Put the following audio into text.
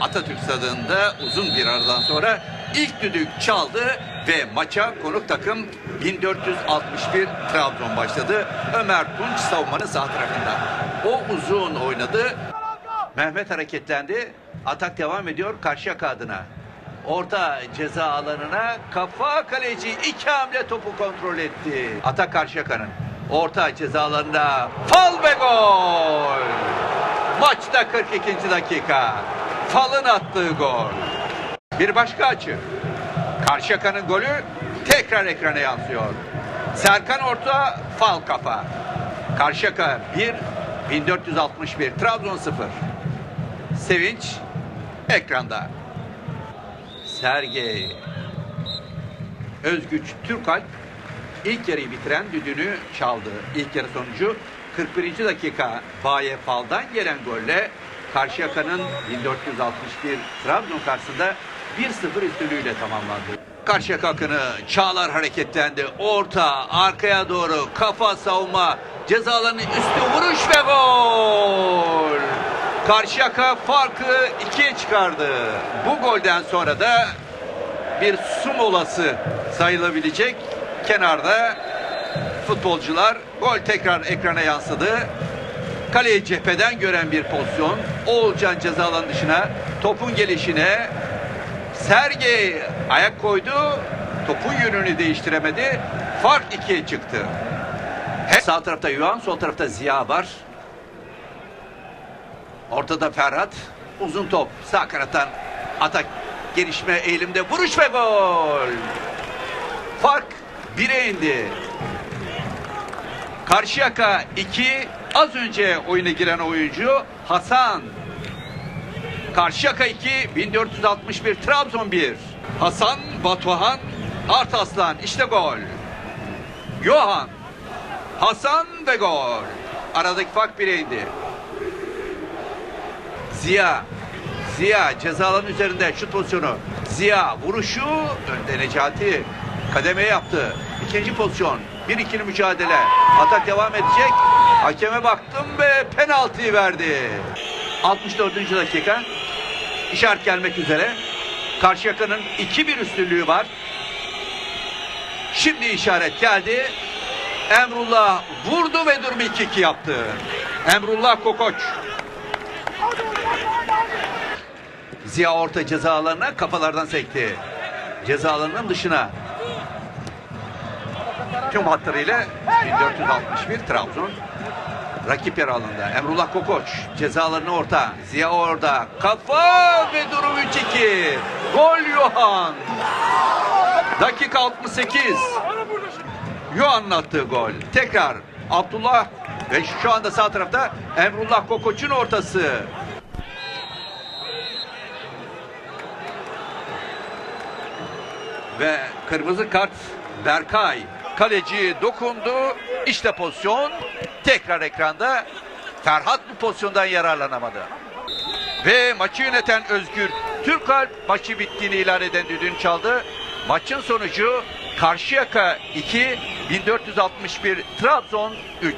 Atatürk Stadı'nda uzun bir aradan sonra ilk düdük çaldı ve maça konuk takım 1461 Trabzon başladı. Ömer Tunç savunmanın sağ tarafında. O uzun oynadı. Mehmet hareketlendi. Atak devam ediyor Karşıyaka adına. Orta ceza alanına kafa kaleci iki hamle topu kontrol etti. Atak Karşıyaka'nın. Orta ceza alanına fal ve gol. Maçta 42. dakika. Fal'ın attığı gol. Bir başka açı. Karşıyaka'nın golü tekrar ekrana yansıyor. Serkan Orta fal kafa. Karşıyaka 1, 1461, Trabzon 0. Sevinç ekranda. Sergey Özgüç Türkalp ilk yarıyı bitiren düdüğünü çaldı. İlk yarı sonucu 41. dakika Baye Fal'dan gelen golle Karşıyaka'nın 1461 Trabzon karşısında 1-0 üstünlüğüyle tamamlandı. Karşıyaka akını Çağlar hareketlendi. Orta, arkaya doğru kafa savunma, cezalarının üstü vuruş ve gol! Karşıyaka farkı ikiye çıkardı. Bu golden sonra da bir su molası sayılabilecek kenarda futbolcular gol tekrar ekrana yansıdı. Kaleyi cepheden gören bir pozisyon. Oğulcan ceza alanı dışına topun gelişine Sergey ayak koydu. Topun yönünü değiştiremedi. Fark ikiye çıktı. Hem sağ tarafta Yuan, sol tarafta Ziya var. Ortada Ferhat. Uzun top. Sağ kanattan atak gelişme eğilimde vuruş ve gol. Fark 1'e indi. Karşıyaka 2. Az önce oyuna giren oyuncu Hasan. Karşıyaka 2. 1461 Trabzon 1. Hasan Batuhan Artaslan. işte gol. Johan. Hasan ve gol. Aradaki fark 1'e indi. Ziya. Ziya ceza alanı üzerinde şut pozisyonu. Ziya vuruşu önde Necati kademe yaptı. İkinci pozisyon. Bir ikili mücadele. Atak devam edecek. Hakeme baktım ve penaltıyı verdi. 64. dakika. İşaret gelmek üzere. Karşıyaka'nın 2-1 üstünlüğü var. Şimdi işaret geldi. Emrullah vurdu ve durumu 2-2 yaptı. Emrullah Kokoç. Ziya orta ceza alanına kafalardan sekti. Ceza alanının dışına. Tüm hatlarıyla 1461 Trabzon. Rakip yer alanda. Emrullah Kokoç ceza alanına orta. Ziya orada. Kafa ve durum 3-2. Gol Yohan. Dakika 68. Yohan'ın attığı gol. Tekrar Abdullah ve şu anda sağ tarafta Emrullah Kokoç'un ortası. Ve kırmızı kart Berkay. Kaleci dokundu. İşte pozisyon. Tekrar ekranda. Ferhat bu pozisyondan yararlanamadı. Ve maçı yöneten Özgür Türkalp maçı bittiğini ilan eden düdüğünü çaldı. Maçın sonucu Karşıyaka 2, 1461 Trabzon 3.